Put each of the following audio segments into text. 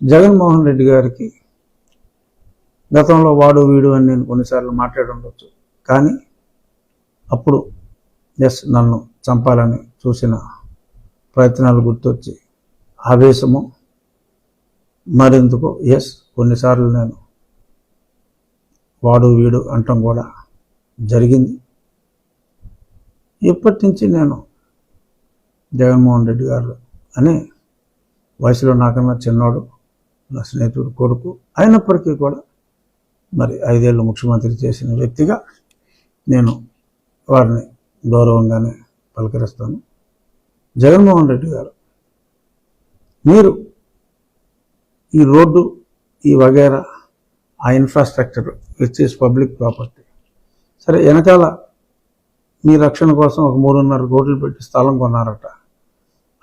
జగన్మోహన్ రెడ్డి గారికి గతంలో వాడు వీడు అని నేను కొన్నిసార్లు మాట్లాడుండొచ్చు కానీ అప్పుడు ఎస్ నన్ను చంపాలని చూసిన ప్రయత్నాలు గుర్తొచ్చి ఆవేశము మరెందుకు? ఎస్ కొన్నిసార్లు నేను వాడు వీడు అంటం కూడా జరిగింది. ఇప్పటి నుంచి నేను జగన్మోహన్ రెడ్డి గారు అని వయసులో నాకన్నా చిన్నోడు. నా స్నేహితుడు కొడుకు అయినప్పటికీ కూడా మరి ఐదేళ్ళు ముఖ్యమంత్రి చేసిన వ్యక్తిగా నేను వారిని గౌరవంగానే పలకరిస్తాను. జగన్మోహన్ రెడ్డి గారు మీరు ఈ రోడ్డు ఈ వగేరా ఆ infrastructure which is public property సరే వెనకాల మీ రక్షణ కోసం ఒక మూడున్నర కోట్లు పెట్టి స్థలం కొన్నారట.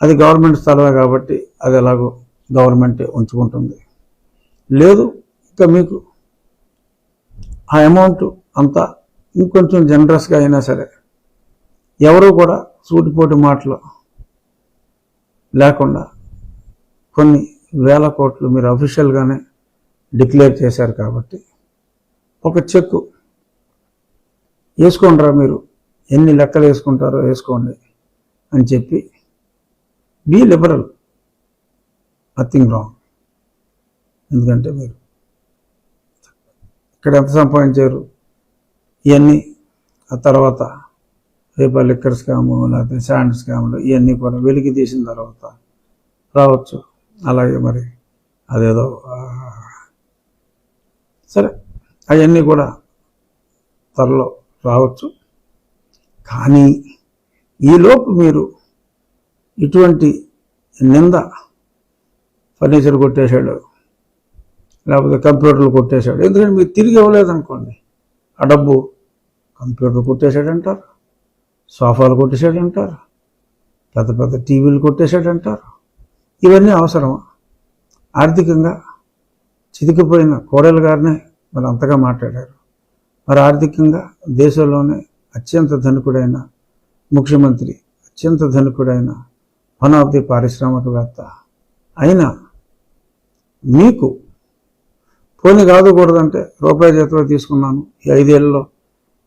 అది గవర్నమెంట్ స్థలమే కాబట్టి అది ఎలాగో గవర్నమెంటే ఉంచుకుంటుంది. లేదు ఇంకా మీకు ఆ అమౌంట్ అంతా ఇంకొంచెం జనరస్గా అయినా సరే ఎవరు కూడా సూటిపోటి మాటలు లేకుండా కొన్ని వేల కోట్లు మీరు అఫీషియల్గానే డిక్లేర్ చేశారు కాబట్టి ఒక చెక్కు వేసుకోండిరా మీరు. ఎన్ని లెక్కలు వేసుకుంటారో వేసుకోండి అని చెప్పి బీ లిబరల్ నథింగ్ రాంగ్ ఎందుకంటే మీరు ఇక్కడ ఎంత సంపాదించారు? ఇవన్నీ ఆ తర్వాత రేపు లిక్కర్ స్కాము లేకపోతే శాండ్ స్కాములు ఇవన్నీ కూడా వెలికి తీసిన తర్వాత రావచ్చు. అలాగే మరి అదేదో సరే అవన్నీ కూడా త్వరలో రావచ్చు. కానీ ఈలోపు మీరు ఇటువంటి నింద ఫర్నిచర్ కొట్టేశాడు. లేకపోతే కంప్యూటర్లు కొట్టేశాడు. ఎందుకంటే మీరు తిరిగి ఇవ్వలేదనుకోండి. ఆ డబ్బు కంప్యూటర్ కొట్టేశాడంటారు. సోఫాలు కొట్టేశాడంటారు. పెద్ద పెద్ద టీవీలు కొట్టేశాడంటారు. ఇవన్నీ అవసరమా? ఆర్థికంగా చితికిపోయిన కోడలు గారినే మరి అంతగా మాట్లాడారు. మరి ఆర్థికంగా దేశంలోనే అత్యంత ధనికుడైన ముఖ్యమంత్రి అత్యంత ధనికుడైన వన్ ఆఫ్ ది పారిశ్రామికవేత్త అయినా మీకు పోనీ కాదుకూడదంటే రూపాయి జీతం తీసుకున్నాను. ఈ ఐదేళ్ళలో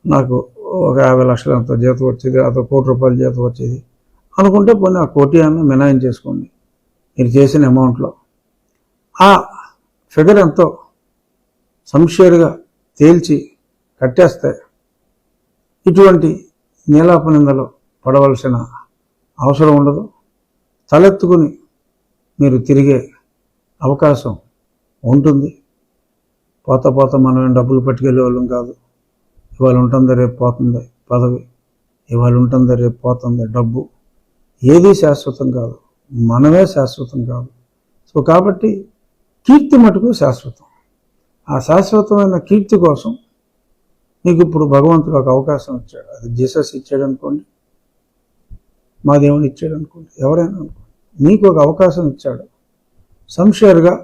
నాకు ఒక యాభై లక్షల అంత జీతం వచ్చేది అదో కోటి రూపాయల జీతం వచ్చేది. అనుకుంటే పోనీ ఆ కోటి అన్న మినాయం చేసుకోండి. మీరు చేసిన అమౌంట్లో. ఆ ఫిగర్ ఎంతో సంషేర్గా తేల్చి కట్టేస్తే ఇటువంటి నీలాప నిందలో పడవలసిన అవసరం ఉండదు. తలెత్తుకుని మీరు తిరిగే అవకాశం ఉంటుంది. పోత పోత మనం డబ్బులు పట్టుకెళ్ళే వాళ్ళం కాదు. ఇవాళ ఉంటుంది రేపు పోతుంది? పదవి. ఇవాళ ఉంటుంది రేపు పోతుంది? డబ్బు. ఏది శాశ్వతం కాదు. మనమే శాశ్వతం కాదు. సో కాబట్టి కీర్తి మటుకు శాశ్వతం. ఆ శాశ్వతమైన కీర్తి కోసం మీకు ఇప్పుడు భగవంతుడు ఒక అవకాశం ఇచ్చాడు. అది జీసస్ ఇచ్చాడు అనుకోండి. మా దేవుని ఇచ్చాడు అనుకోండి. ఎవరైనా అనుకోండి. మీకు ఒక అవకాశం ఇచ్చాడు. సంషేర్గా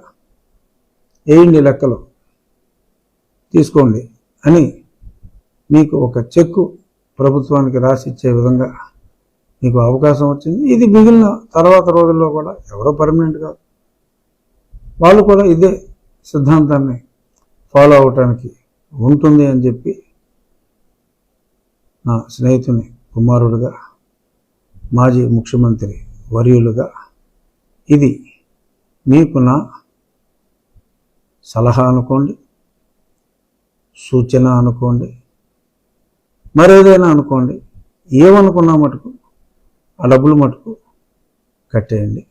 వేయండి లెక్కలు. తీసుకోండి అని మీకు ఒక చెక్కు ప్రభుత్వానికి రాసి ఇచ్చే విధంగా మీకు అవకాశం వచ్చింది. ఇది మిగిలిన తర్వాత రోజుల్లో కూడా ఎవరో పర్మనెంట్ కాదు. వాళ్ళు కూడా ఇదే సిద్ధాంతాన్ని ఫాలో అవటానికి ఉంటుంది అని చెప్పి నా స్నేహితుని కుమారుడుగా మాజీ ముఖ్యమంత్రి వర్యులుగా ఇది మీకు నా సలహా అనుకోండి సూచన అనుకోండి మరేదైనా అనుకోండి ఏమనుకున్నా మటుకు ఆ డబ్బులు మటుకు కట్టేయండి.